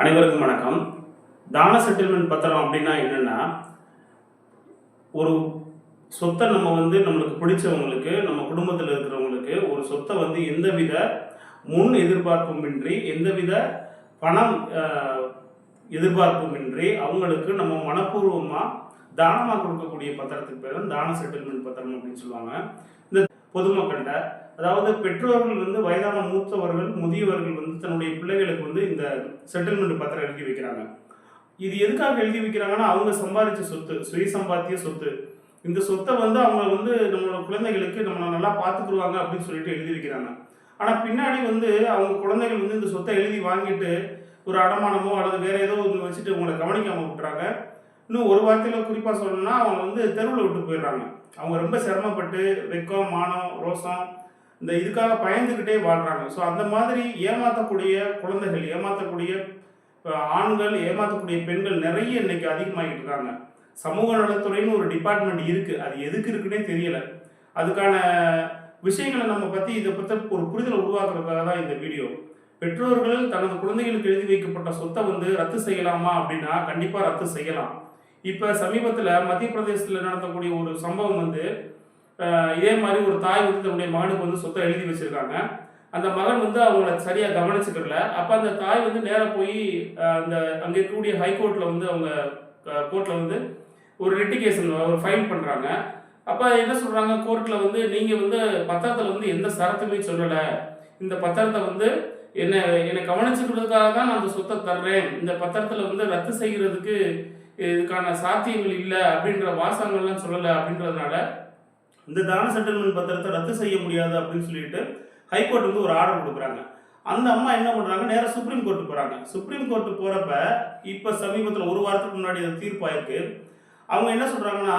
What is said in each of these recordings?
அனைவருக்கும் வணக்கம். தான செட்டில்மெண்ட் பத்திரம் அப்படின்னா என்னென்னா ஒரு சொத்தை நம்ம வந்து நம்மளுக்கு பிடிச்சவங்களுக்கு நம்ம குடும்பத்தில் இருக்கிறவங்களுக்கு ஒரு சொத்தை வந்து எந்தவித முன் எதிர்பார்ப்புமின்றி எந்தவித பணம் எதிர்பார்ப்புமின்றி அவங்களுக்கு நம்ம மனப்பூர்வமாக தானமாக கொடுக்கக்கூடிய பத்திரத்துக்கு பேர் தான் தான செட்டில்மெண்ட் பத்திரம் அப்படின்னு சொல்லுவாங்க. இந்த பொதுமக்கள்கிட்ட அதாவது பெற்றோர்கள் வந்து வயதான மூத்தவர்கள் முதியவர்கள் வந்து தன்னுடைய பிள்ளைகளுக்கு வந்து இந்த செட்டில்மெண்ட் பத்திரம் எழுதி வைக்கிறாங்க. இது எதுக்காக எழுதி வைக்கிறாங்கன்னா அவங்க சம்பாதிச்ச சொத்து சுய சம்பாத்திய சொத்து. இந்த சொத்தை வந்து அவங்க வந்து நம்மளோட குழந்தைகளுக்கு நம்மளை நல்லா பார்த்துக்குருவாங்க அப்படின்னு சொல்லிட்டு எழுதி வைக்கிறாங்க. ஆனால் பின்னாடி வந்து அவங்க குழந்தைகள் வந்து இந்த சொத்தை எழுதி வாங்கிட்டு ஒரு அடமானமோ அல்லது வேற ஏதோ ஒன்று வச்சுட்டு உங்களை கவனிக்காமல் விட்டுறாங்க. இன்னும் ஒரு வார்த்தையில் குறிப்பாக சொல்லணும்னா அவங்க வந்து தெருவில் விட்டு போயிடுறாங்க. அவங்க ரொம்ப சிரமப்பட்டு வெக்கம் மானம் ரோசம் இந்த இதுக்காக பயந்துக்கிட்டே வாழ்கிறாங்க ஸோ அந்த மாதிரி ஏமாற்றக்கூடிய குழந்தைகள் ஏமாற்றக்கூடிய ஆண்கள் ஏமாற்றக்கூடிய பெண்கள் நிறைய இன்னைக்கு அதிகமாகிட்டு இருக்காங்க. சமூக நலத்துறைன்னு ஒரு டிபார்ட்மெண்ட் இருக்குது அது எதுக்கு இருக்குன்னே தெரியலை. அதுக்கான விஷயங்களை நம்ம பற்றி இதை பற்றி ஒரு புரிதலை உருவாக்குறதுக்காக தான் இந்த வீடியோ. பெற்றோர்கள் தனது குழந்தைகளுக்கு எழுதி வைக்கப்பட்ட சொத்தை வந்து ரத்து செய்யலாமா அப்படின்னா கண்டிப்பாக ரத்து செய்யலாம். இப்போ சமீபத்தில் மத்திய பிரதேசத்தில் நடத்தக்கூடிய ஒரு சம்பவம் வந்து இதே மாதிரி ஒரு தாய் வந்து தன்னுடைய மகனுக்கு வந்து சொத்தை எழுதி வச்சிருக்காங்க. அந்த மகன் வந்து அவங்கள சரியாக கவனிச்சுக்கல அப்போ அந்த தாய் வந்து நேராக போய் அந்த அங்கே இருக்கக்கூடிய ஹைகோர்ட்டில் வந்து அவங்க கோர்ட்டில் வந்து ஒரு ரெட்டிகேஷன் ஒரு ஃபைல் பண்ணுறாங்க அப்போ என்ன சொல்கிறாங்க கோர்ட்டில் வந்து நீங்கள் வந்து பத்திரத்தில் வந்து எந்த சரத்துமே சொல்லலை. இந்த பத்திரத்தை வந்து என்னை என்னை கவனிச்சுக்கிறதுக்காக தான் நான் அந்த சொத்தை தர்றேன். இந்த பத்திரத்தில் வந்து ரத்து செய்கிறதுக்கு இதுக்கான சாத்தியங்கள் இல்லை அப்படின்ற வாசகங்கள்லாம் சொல்லலை அப்படின்றதுனால இந்த தான செட்டில்மெண்ட் பத்திரத்தை ரத்து செய்ய முடியாது அப்படின்னு சொல்லிட்டு ஹைகோர்ட் வந்து ஒரு ஆர்டர் கொடுக்குறாங்க. அந்த அம்மா என்ன பண்றாங்க? நேராக சுப்ரீம் கோர்ட்டு போறாங்க. சுப்ரீம் கோர்ட்டு போறப்ப இப்ப சமீபத்தில் ஒரு வாரத்துக்கு முன்னாடி அந்த தீர்ப்பாயிருக்கு அவங்க என்ன சொல்றாங்கன்னா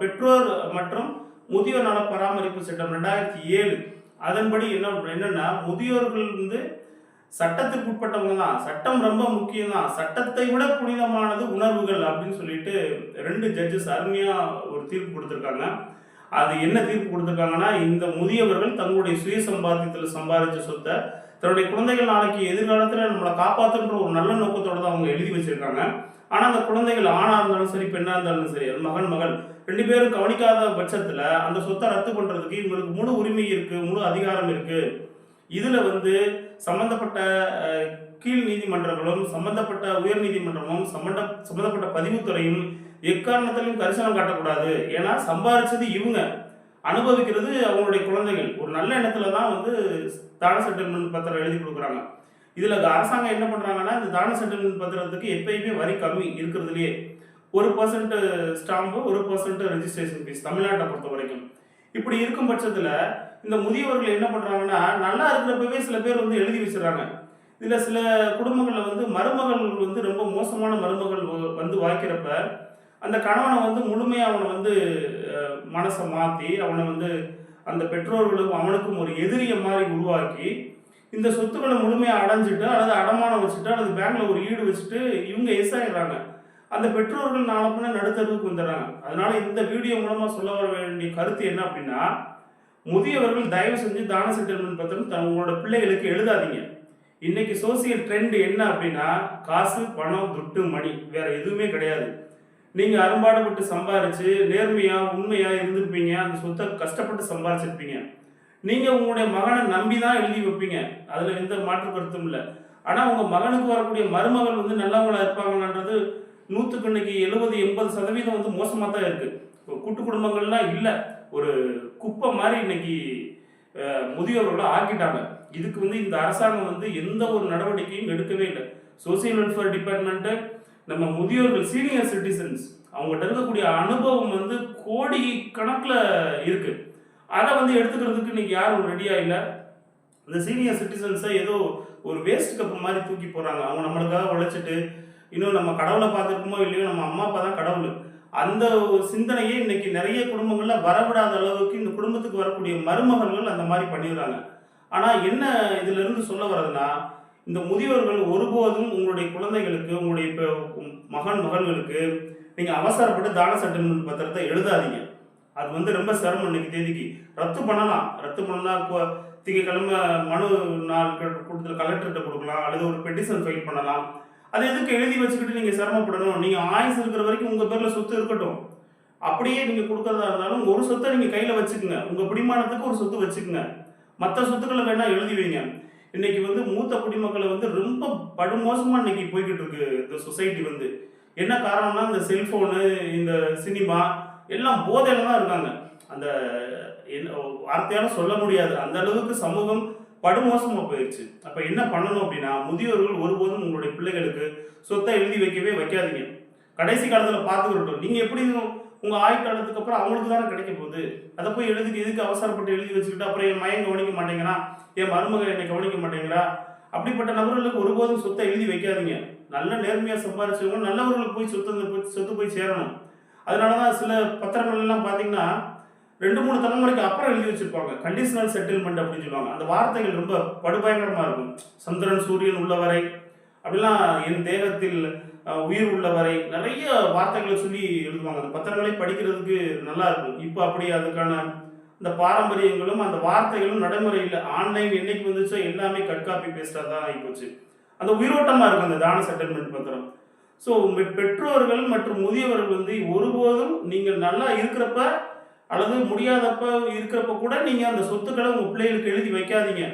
பெற்றோர் மற்றும் முதியோர் நல பராமரிப்பு சட்டம் ரெண்டாயிரத்தி ஏழு. அதன்படி என்ன என்னன்னா முதியோர்கள் வந்து சட்டத்துக்கு உட்பட்டவங்க தான். சட்டம் ரொம்ப முக்கியம் தான். சட்டத்தை விட புனிதமானது உணர்வுகள் அப்படின்னு சொல்லிட்டு ரெண்டு ஜட்ஜஸ் அருமையா ஒரு தீர்ப்பு கொடுத்துருக்காங்க. அது என்ன தீர்ப்பு கொடுத்துருக்காங்கன்னா இந்த முதியவர்கள் தங்களுடைய சுய சம்பாத்தியத்தில் சம்பாதிச்ச சொத்தை தன்னுடைய குழந்தைகள் நாளைக்கு எதிர்காலத்தில் நம்மளை காப்பாற்றுன்ற ஒரு நல்ல நோக்கத்தோடு தான் அவங்க எழுதி வச்சிருக்காங்க. ஆனால் அந்த குழந்தைகள் ஆணாக இருந்தாலும் சரி பெண்ணாக இருந்தாலும் சரி அது மகன் மகள் ரெண்டு பேரும் கவனிக்காத பட்சத்தில் அந்த சொத்தை ரத்து பண்ணுறதுக்கு இவங்களுக்கு முழு உரிமை இருக்குது முழு அதிகாரம் இருக்குது இதில் வந்து சம்மந்தப்பட்ட கீழ் நீதிமன்றங்களும் சம்பந்தப்பட்ட உயர் நீதிமன்றமும் சம்பந்த சம்பந்தப்பட்ட பதிவுத்துறையும் எக்காரணத்திலும் கரிசனம் காட்டக்கூடாது. ஏன்னா சம்பாதிச்சது இவங்க. அனுபவிக்கிறது அவங்களுடைய குழந்தைகள். ஒரு நல்ல எண்ணத்துல தான் வந்து தான செட்டில்மெண்ட் பத்திரம் எழுதி கொடுக்குறாங்க. இதில் அரசாங்கம் என்ன பண்ணுறாங்கன்னா இந்த தான செட்டில்மெண்ட் பத்திரத்துக்கு எப்பயுமே வரி கம்மி இருக்கிறதுலையே. ஒரு பர்சன்ட் ஸ்டாம்பு ஒரு பர்சன்ட் ரெஜிஸ்ட்ரேஷன் ஃபீஸ் தமிழ்நாட்டை பொறுத்த வரைக்கும். இப்படி இருக்கும் பட்சத்தில் இந்த முதியவர்கள் என்ன பண்ணுறாங்கன்னா நல்லா இருக்கிறப்பவே சில பேர் வந்து எழுதி வச்சுறாங்க இதில் சில குடும்பங்களில் வந்து மருமகள் வந்து ரொம்ப மோசமான மருமகள் வந்து வாய்க்கிறப்ப அந்த கணவனை வந்து முழுமையாக அவனை வந்து மனசை மாற்றி அவனை வந்து அந்த பெற்றோர்களுக்கும் அவனுக்கும் ஒரு எதிரியை மாதிரி உருவாக்கி இந்த சொத்துக்களை முழுமையாக அடைஞ்சிட்டு அல்லது அடமானம் வச்சுட்டு அல்லது பேங்க்ல ஒரு ஈடு வச்சுட்டு இவங்க எஸ் அந்த பெற்றோர்கள் நாளப்பின நடுத்தருவுக்கு வந்துடுறாங்க அதனால இந்த வீடியோ மூலமாக சொல்ல வர வேண்டிய கருத்து என்ன அப்படின்னா முதியவர்கள் தயவு செஞ்சு தான செட்டில்மெண்ட் பத்திரம் தங்களோட பிள்ளைகளுக்கு எழுதாதீங்க. இன்னைக்கு சோசியல் ட்ரெண்ட் என்ன அப்படின்னா காசு பணம் துட்டு மணி வேற எதுவுமே கிடையாது. நீங்கள் அரும்பாடுபட்டு சம்பாரித்து நேர்மையாக உண்மையாக இருந்திருப்பீங்க. அந்த சொத்தை கஷ்டப்பட்டு சம்பாரிச்சிருப்பீங்க. நீங்கள் உங்களுடைய மகனை நம்பி தான் எழுதி வைப்பீங்க. அதில் எந்த மாற்று கருத்தும் இல்லை. ஆனால் உங்கள் மகனுக்கு வரக்கூடிய மருமகள் வந்து நல்லவங்களாக இருப்பாங்கன்றது நூற்றுக்கு இன்னைக்கு எழுபது எண்பது சதவீதம் வந்து மோசமாக தான் இருக்குது இப்போ கூட்டு குடும்பங்கள்லாம் இல்லை. ஒரு குப்பை மாதிரி இன்னைக்கு அஹ், முதியோர்களை ஆக்கிட்டாங்க. இதுக்கு வந்து இந்த அரசாங்கம் வந்து எந்த ஒரு நடவடிக்கையும் எடுக்கவே இல்லை. சோசியல் வெல்ஃபேர் டிபார்ட்மெண்ட்டு நம்ம முதியோர்கள் சீனியர் சிட்டிசன்ஸ் அவங்ககிட்ட இருக்கக்கூடிய அனுபவம் வந்து கோடி கணக்கில் இருக்கு. அதை வந்து எடுத்துக்கிறதுக்கு இன்னைக்கு யாரும் ரெடியாக இல்லை. இந்த சீனியர் சிட்டிசன்ஸை ஏதோ ஒரு வேஸ்ட் கப் மாதிரி தூக்கி போகிறாங்க அவங்க நம்மளுக்காக உழைச்சிட்டு இன்னும் நம்ம கடவுளை பார்த்துருக்கோமோ இல்லையோ நம்ம அம்மா அப்பா தான் கடவுள். அந்த ஒரு சிந்தனையே இன்னைக்கு நிறைய குடும்பங்களில் வரவிடாத அளவுக்கு இந்த குடும்பத்துக்கு வரக்கூடிய மருமகன்கள் அந்த மாதிரி பண்ணிடுறாங்க. ஆனால் என்ன இதுலேருந்து சொல்ல வர்றதுன்னா இந்த முதியோர்கள் ஒருபோதும் உங்களுடைய குழந்தைகளுக்கு உங்களுடைய மகன் மகள்களுக்கு நீங்கள் அவசரப்பட்டு தான செட்டில்மெண்ட் பத்திரத்தை எழுதாதீங்க. அது வந்து ரொம்ப சிரமம் இன்னைக்கு தேதிக்கு. ரத்து பண்ணலாம். ரத்து பண்ணால் இப்போ திங்கக்கிழமை மனு நாள் கொடுத்து கலெக்டர்கிட்ட கொடுக்கலாம். அல்லது ஒரு பெட்டிஷன் ஃபைல் பண்ணலாம். அது எதுக்கு எழுதி வச்சுக்கிட்டு நீங்கள் சிரமப்படணும்? நீங்கள் ஆயுசு இருக்கிற வரைக்கும் உங்கள் பேரில் சொத்து இருக்கட்டும். அப்படியே நீங்கள் கொடுக்கறதா இருந்தாலும் ஒரு சொத்தை நீங்கள் கையில் வச்சுக்கோங்க. உங்கள் பிடிமானத்துக்கு ஒரு சொத்து வச்சுக்கோங்க. மற்ற சொத்துக்களை வேணால் எழுதி வைங்க. இன்னைக்கு வந்து மூத்த குடிமக்களை வந்து ரொம்ப படுமோசமாக இன்னைக்கு போய்கிட்டு இருக்கு இந்த சொசைட்டி வந்து. என்ன காரணம்னா இந்த செல்ஃபோனு இந்த சினிமா எல்லாம் போதையில தான் இருக்காங்க. அந்த என்ன வார்த்தையால சொல்ல முடியாது. அந்த அளவுக்கு சமூகம் படுமோசமா போயிடுச்சு அப்ப என்ன பண்ணணும் அப்படின்னா முதியோர்கள் ஒருபோதும் உங்களுடைய பிள்ளைகளுக்கு சொத்தை எழுதி வைக்கவே வைக்காதீங்க. கடைசி காலத்துல பார்த்துக்கிட்டோம். நீங்க எப்படி உங்கள் ஆயுட்காலத்துக்கு அப்புறம் அவங்களுக்கு தானே கிடைக்க போகுது. அதை போய் எழுதி எதுக்கு அவசரப்பட்டு எழுதி வச்சுக்கிட்டு அப்புறம் என் மயன் கவனிக்க மாட்டேங்கிறான் என் மருமகள் என்னை கவனிக்க மாட்டேங்கிறா? அப்படிப்பட்ட நபர்களுக்கு ஒருபோதும் சொத்தை எழுதி வைக்காதீங்க. நல்ல நேர்மையாக சம்பாரிச்சவங்க நல்லவர்களுக்கு போய் சொத்து போய் சொத்து போய் சேரணும். அதனால தான் சில பத்திரங்கள் எல்லாம் ரெண்டு மூணு தலைமுறைக்கு அப்புறம் எழுதி வச்சிருப்பாங்க. கண்டிஷனல் செட்டில்மெண்ட் அப்படின்னு சொல்லுவாங்க. அந்த வார்த்தைகள் ரொம்ப படுபயங்கரமாக இருக்கும். சந்திரன் சூரியன் உள்ளவரை அப்படிலாம் என் தேகத்தில் உயிர் உள்ளவரை நிறைய வார்த்தைகளை சொல்லி எழுதுவாங்க. அந்த பத்திரங்களை படிக்கிறதுக்கு நல்லா இருக்கும். இப்போ அப்படி அதுக்கான அந்த பாரம்பரியங்களும் அந்த வார்த்தைகளும் நடைமுறையில் ஆன்லைன் என்னைக்கு வந்துச்சோ எல்லாமே கட் காப்பி பேஸ்டாக தான் ஆகிப்போச்சு அந்த உயிரோட்டமாக இருக்கும் அந்த தான செட்டில்மெண்ட் பத்திரம். ஸோ பெற்றோர்கள் மற்றும் முதியவர்கள் வந்து ஒருபோதும் நீங்கள் நல்லா இருக்கிறப்ப அல்லது முடியாதப்ப இருக்கிறப்ப கூட நீங்கள் அந்த சொத்துக்களை உங்கள் பிள்ளைகளுக்கு எழுதி வைக்காதீங்க.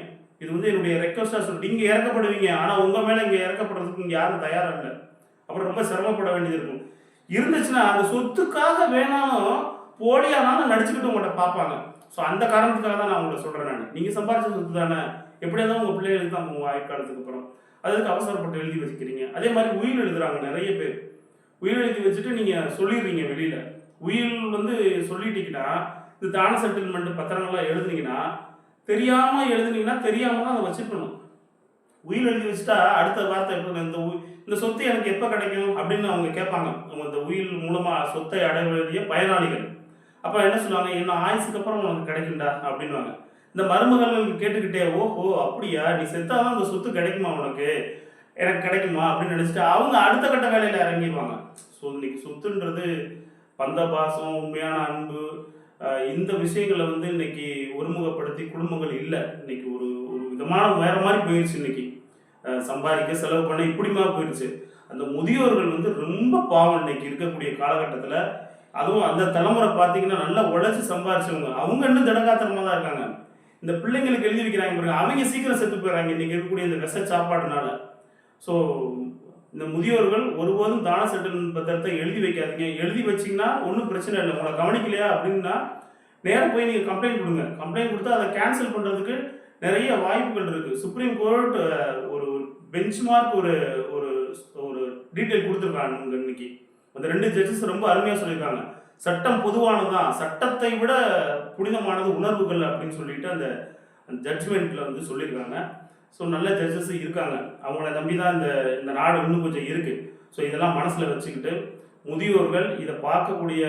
இது வந்து என்னுடைய ரெக்வஸ்டாக சொல்லிட்டு நீங்கள் இறக்கப்படுவீங்க. ஆனால் உங்கள் மேலே இங்கே இறக்கப்படுறதுக்கு இங்கே யாரும் தயாராக இல்லை. அப்புறம் ரொம்ப சிரமப்பட வேண்டியது இருக்கும். இருந்துச்சுன்னா அந்த சொத்துக்காக வேணாலும் போலியானாலும் நடிச்சுக்கிட்டு உங்கள்கிட்ட பார்ப்பாங்க. ஸோ அந்த காரணத்துக்காக தான் நான் உங்களை சொல்கிறேன் நான். நீங்கள் சம்பாதிச்ச சொத்து தானே? எப்படியா தான் உங்கள் பிள்ளைகளுக்கு தான் உங்கள் ஆயுட்காலத்துக்கு அப்புறம். அதுக்கு அவசரப்பட்டு எழுதி வச்சுக்கிறீங்க. அதே மாதிரி உயில் எழுதுறாங்க நிறைய பேர். உயில் எழுதி வச்சுட்டு நீங்கள் சொல்லிடுறீங்க வெளியில். உயில் வந்து சொல்லிட்டீங்கன்னா இந்த தான செட்டில்மெண்ட் பத்திரங்கள்லாம் எழுதுனீங்கன்னா தெரியாமல் எழுதுனீங்கன்னா தெரியாமல் தான் அதை வச்சுக்கணும். உயில் எழுதி வச்சுட்டா அடுத்த வார்த்தை எப்படி இந்த உ- இந்த சொத்து எனக்கு எப்போ கிடைக்கும் அப்படின்னு அவங்க கேட்பாங்க. அவங்க இந்த உயில் மூலமாக சொத்தை அடைய வேண்டிய பயனாளிகள். அப்போ என்ன சொல்லுவாங்க? என்ன ஆயுசுக்கு அப்புறம் உனக்கு கிடைக்கும்டா அப்படின்வாங்க இந்த மருமகள் கேட்டுக்கிட்டே ஓஹோ அப்படியா? நீ செத்தாதான் அந்த சொத்து கிடைக்குமா உனக்கு? எனக்கு கிடைக்குமா? அப்படின்னு நினச்சிட்டு அவங்க அடுத்த கட்ட வேலையில் இறங்கிடுவாங்க. ஸோ இன்னைக்கு சொத்துன்றது பந்த பாசம் உண்மையான அன்பு இந்த விஷயங்களை வந்து இன்னைக்கு ஒருமுகப்படுத்தி குடும்பங்கள் இல்லை. இன்னைக்கு ஒரு ஒரு விதமான வேற மாதிரி போயிடுச்சு இன்னைக்கு. சம்பாதிக்க செலவு பண்ண இப்படிமா போயிடுச்சு. அந்த முதியோர்கள் வந்து ரொம்ப பாவம் இன்னைக்கு இருக்கக்கூடிய காலகட்டத்தில். அதுவும் அந்த தலைமுறை பார்த்தீங்கன்னா நல்லா உழைச்சி சம்பாரிச்சவங்க. அவங்க இன்னும் திடகாத்திரமா தான் இருக்காங்க. இந்த பிள்ளைங்களுக்கு எழுதி வைக்கிறாங்க பாருங்க. அவங்க சீக்கிரம் செத்து போயிடறாங்க இன்னைக்கு இருக்கக்கூடிய இந்த விஷ சாப்பாடுனால. ஸோ இந்த முதியோர்கள் ஒருபோதும் தான செட்டில்மெண்ட் பத்திரத்தை எழுதி வைக்காதீங்க. எழுதி வச்சிங்கன்னா ஒன்றும் பிரச்சனை இல்லை. உங்களை கவனிக்கலையா அப்படின்னா நேரம் போய் நீங்கள் கம்ப்ளைண்ட் கொடுங்க. கம்ப்ளைண்ட் கொடுத்து அதை கேன்சல் பண்ணுறதுக்கு நிறைய வாய்ப்புகள் இருக்குது சுப்ரீம் கோர்ட் ஒரு பெஞ்ச் மார்க் ஒரு ஒரு ஒரு டீட்டெயில் கொடுத்துருக்காங்க இன்னைக்கு அந்த ரெண்டு ஜட்ஜஸ் ரொம்ப அருமையாக சொல்லியிருக்காங்க. சட்டம் பொதுவானதுதான். சட்டத்தை விட புனிதமானது உணர்வுகள் அப்படின்னு சொல்லிட்டு அந்த ஜட்ஜ்மெண்ட்டில் வந்து சொல்லியிருக்காங்க. ஸோ நல்ல ஜட்ஜஸ் இருக்காங்க. அவங்கள நம்பி தான் இந்த இந்த நாடு இன்னும் கொஞ்சம் இருக்கு. ஸோ இதெல்லாம் மனசில் வச்சுக்கிட்டு முதியோர்கள் இதை பார்க்கக்கூடிய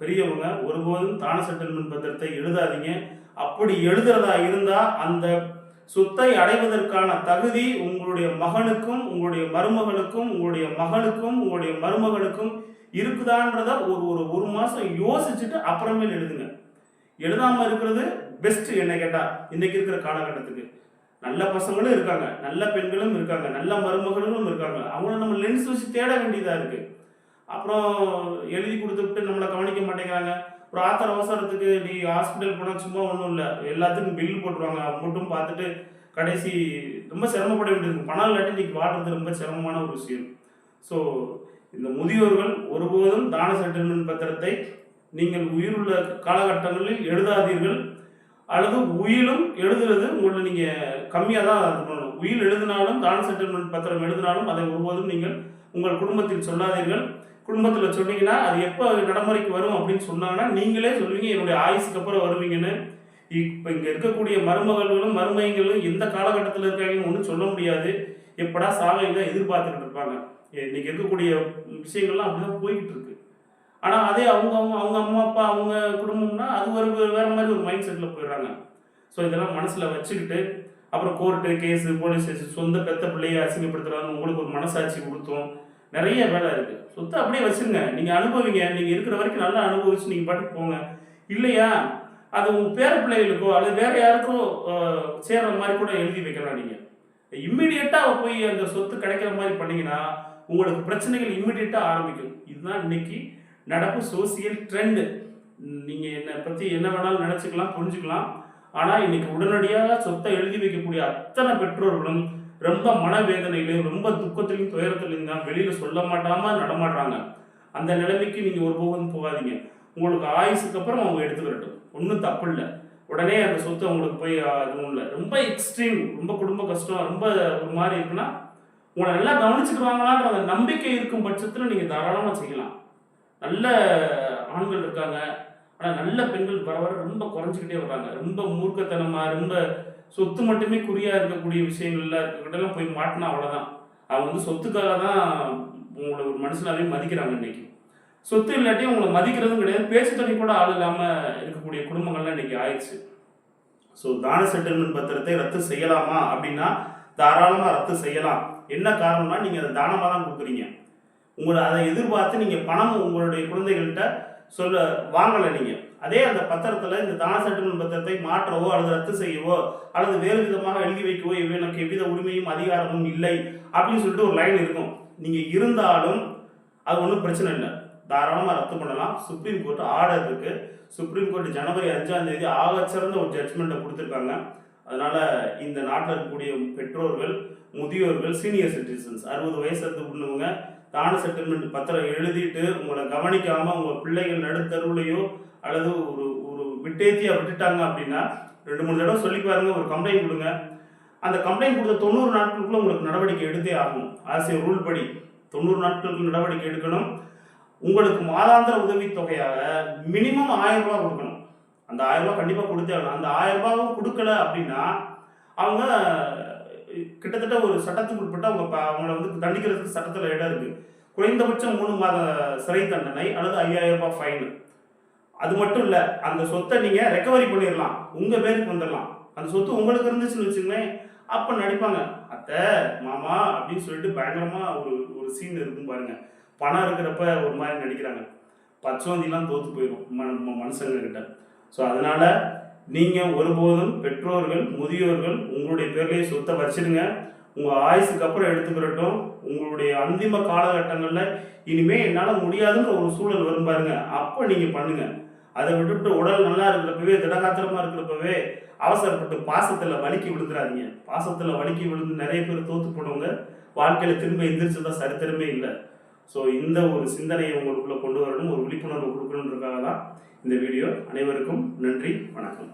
பெரியவங்க ஒருபோதும் தான செட்டில்மெண்ட் பத்திரத்தை எழுதாதீங்க. அப்படி எழுதுறதா இருந்தால் அந்த சொத்தை அடைவதற்கான தகுதி உங்களுடைய மகனுக்கும் உங்களுடைய மருமகளுக்கும் உங்களுடைய மகனுக்கும் உங்களுடைய மருமகளுக்கும் இருக்குதான்றத ஒரு ஒரு ஒரு மாதம் யோசிச்சுட்டு அப்புறமேல் எழுதுங்க. எழுதாமல் இருக்கிறது பெஸ்ட் என்ன கேட்டால் இன்னைக்கு இருக்கிற காலகட்டத்துக்கு. நல்ல பசங்களும் இருக்காங்க நல்ல பெண்களும் இருக்காங்க நல்ல மருமகளும் இருக்காங்க. அவங்கள நம்ம லென்ஸ் வச்சு தேட வேண்டியதாக இருக்கு. அப்புறம் எழுதி கொடுத்துட்டு நம்மளை கவனிக்க மாட்டேங்கிறாங்க. ஒரு ஆத்திர அவசரத்துக்கு நீ ஹாஸ்பிட்டல் போனால் சும்மா ஒன்றும் இல்லை. எல்லாத்துக்கும் பில் போட்டுருவாங்க. அமௌண்ட்டும் பார்த்துட்டு கடைசி ரொம்ப சிரமப்பட வேண்டியது. பணம் இல்லாட்டி இன்னைக்கு வாழ்றது ரொம்ப சிரமமான ஒரு விஷயம். ஸோ இந்த முதியோர்கள் ஒருபோதும் தான செட்டில்மெண்ட் பத்திரத்தை நீங்கள் உயிருள்ள காலகட்டங்களில் எழுதாதீர்கள். அல்லது உயிலும் எழுதுறது உங்களை நீங்கள் கம்மியாக தான் இது பண்ணணும் உயில் எழுதினாலும் தான செட்டில்மெண்ட் பத்திரம் எழுதினாலும் அதை ஒருபோதும் நீங்கள் உங்கள் குடும்பத்தில் சொல்லாதீர்கள். குடும்பத்தில் சொன்னீங்கன்னா அது எப்போ நடைமுறைக்கு வரும் அப்படின்னு சொன்னாங்கன்னா நீங்களே சொல்லுவீங்க என்னுடைய ஆயுசுக்கு அப்புறம் வருவீங்கன்னு. இப்போ இங்கே இருக்கக்கூடிய மருமகளும் மருமகங்களும் எந்த காலகட்டத்தில் இருக்காங்கன்னு ஒன்றும் சொல்ல முடியாது. எப்படா சாவையில் தான் எதிர்பார்த்துக்கிட்டு இருப்பாங்க. இன்னைக்கு இருக்கக்கூடிய விஷயங்கள்லாம் அப்படிதான் போய்கிட்டு இருக்கு. ஆனால் அதே அவங்க அவங்க அவங்க அம்மா அப்பா அவங்க குடும்பம்னா அது ஒரு வேற மாதிரி ஒரு மைண்ட் செட்டில் போயிடுறாங்க. ஸோ இதெல்லாம் மனசில் வச்சுக்கிட்டு அப்புறம் கோர்ட்டு கேஸு போலீஸ் ஸ்டேஷன் சொந்த பெத்த பிள்ளையை அசிங்கப்படுத்துறாங்க உங்களுக்கு ஒரு மனசாட்சி கொடுத்தோம். நிறைய வேலை இருக்குது சொத்தை அப்படியே வச்சுருங்க. நீங்கள் அனுபவிங்க. நீங்கள் இருக்கிற வரைக்கும் நல்லா அனுபவிச்சு நீங்கள் பாட்டுக்கு போங்க. இல்லையா? அது உங்க பேர பிள்ளைகளுக்கோ அல்லது வேற யாருக்கோ அஹ், சேர்ற மாதிரி கூட எழுதி வைக்கலாம் நீங்க. இம்மிடியட்டா போய் அந்த சொத்து கிடைக்கிற மாதிரி பண்ணீங்கன்னா உங்களுக்கு பிரச்சனைகள் இம்மிடியட்டா ஆரம்பிக்கும். இதுதான் இன்னைக்கு நடப்பு சோசியல் ட்ரெண்டு நீங்க என்னை பத்தி என்ன வேணாலும் நினைச்சுக்கலாம் புரிஞ்சுக்கலாம். ஆனா இன்னைக்கு உடனடியாக சொத்தை எழுதி வைக்கக்கூடிய அத்தனை பெற்றோர்களும் ரொம்ப மனவேதனையிலையும் ரொம்ப துக்கத்திலையும் துயரத்திலையும் தான் வெளியில் சொல்ல மாட்டாம நடமாடுறாங்க. அந்த நிலைமைக்கு நீங்க ஒருபோதும் போகாதீங்க. உங்களுக்கு ஆயுசுக்கு அப்புறம் அவங்க எடுத்துக்கிறட்டும் ஒன்றும் தப்பு இல்லை. உடனே அந்த சொத்து அவங்களுக்கு போய் அதுவும் இல்லை. ரொம்ப எக்ஸ்ட்ரீம் ரொம்ப குடும்ப கஷ்டம் ரொம்ப ஒரு மாதிரி இருக்குன்னா உங்களை நல்லா கவனிச்சுக்குவாங்களான்ற அந்த நம்பிக்கை இருக்கும் பட்சத்தில் நீங்கள் தாராளமாக செய்யலாம். நல்ல ஆண்கள் இருக்காங்க. ஆனால் நல்ல பெண்கள் வர வர ரொம்ப குறைஞ்சிக்கிட்டே வர்றாங்க. ரொம்ப மூர்க்கத்தனமாக ரொம்ப சொத்து மட்டுமே குறியாக இருக்கக்கூடிய விஷயங்கள்ல இருக்கக்கிட்டலாம் போய் மாட்டினா அவ்வளோதான் அவங்க வந்து சொத்துக்காக தான் உங்களை ஒரு மனுஷனாவே மதிக்கிறாங்க இன்னைக்கு. சொத்து இல்லாட்டியும் உங்களை மதிக்கிறதும் கிடையாது. பேச்சு துணை கூட ஆள் இல்லாமல் இருக்கக்கூடிய குடும்பங்கள்லாம் இன்னைக்கு ஆயிடுச்சு. ஸோ தான செட்டில்மெண்ட் பத்திரத்தை ரத்து செய்யலாமா அப்படின்னா தாராளமாக ரத்து செய்யலாம். என்ன காரணம்னா நீங்கள் அதை தானமாக தான் கொடுக்குறீங்க. உங்களை அதை எதிர்பார்த்து நீங்கள் பணம் உங்களுடைய குழந்தைகள்கிட்ட சொல்ல வாங்கலை நீங்கள் அதே அந்த பத்திரத்தில் இந்த தான செட்டில்மெண்ட் பத்திரத்தை மாற்றவோ அல்லது ரத்து செய்யவோ அல்லது வேறு விதமாக எழுதி வைக்கவோ இவ- எனக்கு எவ்வித உரிமையும் அதிகாரமும் இல்லை அப்படின்னு சொல்லிட்டு ஒரு லைன் இருக்கும். நீங்கள் இருந்தாலும் அது ஒன்றும் பிரச்சனை இல்லை. தாராளமாக ரத்து பண்ணலாம். சுப்ரீம் கோர்ட் ஆர்டர் இருக்குது சுப்ரீம் கோர்ட் ஜனவரி அஞ்சாம் தேதி ஆகச்சிறந்த ஒரு ஜட்ஜ்மெண்ட்டை கொடுத்துருக்காங்க. அதனால் இந்த நாட்டில் இருக்கக்கூடிய பெற்றோர்கள் முதியோர்கள் சீனியர் சிட்டிசன்ஸ் அறுபது வயசு உள்ளவங்க தான செட்டில்மெண்ட் பத்திரம் எழுதிட்டு உங்களை கவனிக்காமல் உங்கள் பிள்ளைகள் நடுத்தருவிலையோ அல்லது ஒரு ஒரு விட்டேத்தியா விட்டுட்டாங்க அப்படின்னா ரெண்டு மூணு தடவை சொல்லி பாருங்க ஒரு கம்ப்ளைண்ட் கொடுங்க. அந்த கம்ப்ளைண்ட் கொடுத்த தொண்ணூறு நாட்களுக்குள்ள உங்களுக்கு நடவடிக்கை எடுத்தே ஆகும் ஆசிய ரூல் படி தொண்ணூறு நாட்களுக்கு நடவடிக்கை எடுக்கணும். உங்களுக்கு மாதாந்திர உதவித்தொகையாக மினிமம் ஆயிரம் ரூபாய் கொடுக்கணும். அந்த ஆயிரம் ரூபாய் கண்டிப்பாக கொடுத்தே ஆகணும். அந்த ஆயிரம் ரூபாவும் கொடுக்கல அப்படின்னா அவங்க கிட்டத்தட்ட ஒரு சட்டத்துக்கு உட்பட்டு அவங்க ப- அவங்கள வந்து தண்டிக்கிறதுக்கு சட்டத்தில் இடம் இருக்குது குறைந்தபட்சம் மூணு மாத சிறை தண்டனை அல்லது ஐயாயிரம் ரூபாய் ஃபைனு அது மட்டும் இல்லை அந்த சொத்தை நீங்கள் ரெக்கவரி பண்ணிடலாம். உங்கள் பேருக்கு வந்துடலாம். அந்த சொத்து உங்களுக்கு இருந்துச்சுன்னு வச்சுங்களேன் அப்போ நடிப்பாங்க அத்தை மாமா அப்படின்னு சொல்லிட்டு பயங்கரமாக ஒரு ஒரு சீன் இருக்கும் பாருங்க. பணம் இருக்கிறப்ப ஒரு மாதிரி நடிக்கிறாங்க. பச்சோந்திலாம் தோத்து போயிடும் ம- ம- ஸோ அதனால நீங்கள் ஒருபோதும் பெற்றோர்கள் முதியோர்கள் உங்களுடைய பேர்லேயே சொத்தை வச்சிடுங்க. உங்கள் ஆயுசுக்கு அப்புறம் எடுத்துக்கிறட்டும் உங்களுடைய அந்திம காலகட்டங்களில் இனிமேல் என்னால் முடியாதுன்ற ஒரு சூழல் வரும் பாருங்க. அப்போ நீங்கள் பண்ணுங்கள் அதை விட்டுட்டு உடல் நல்லா இருக்கிறப்பவே திடகாத்திரமாக இருக்கிறப்பவே அவசரப்பட்டு பாசத்தில் வலிக்கி விழுந்துடாதீங்க பாசத்தில் வலிக்கி விழுந்து நிறைய பேர் தோத்து போனவங்க வாழ்க்கையில் திரும்ப எந்திரிச்சதா சரித்திரமே இல்லை. ஸோ இந்த ஒரு சிந்தனையை உங்களுக்குள்ளே கொண்டு வரணும். ஒரு விழிப்புணர்வு கொடுக்கணுன்றதுக்காக தான் இந்த வீடியோ. அனைவருக்கும் நன்றி வணக்கம்.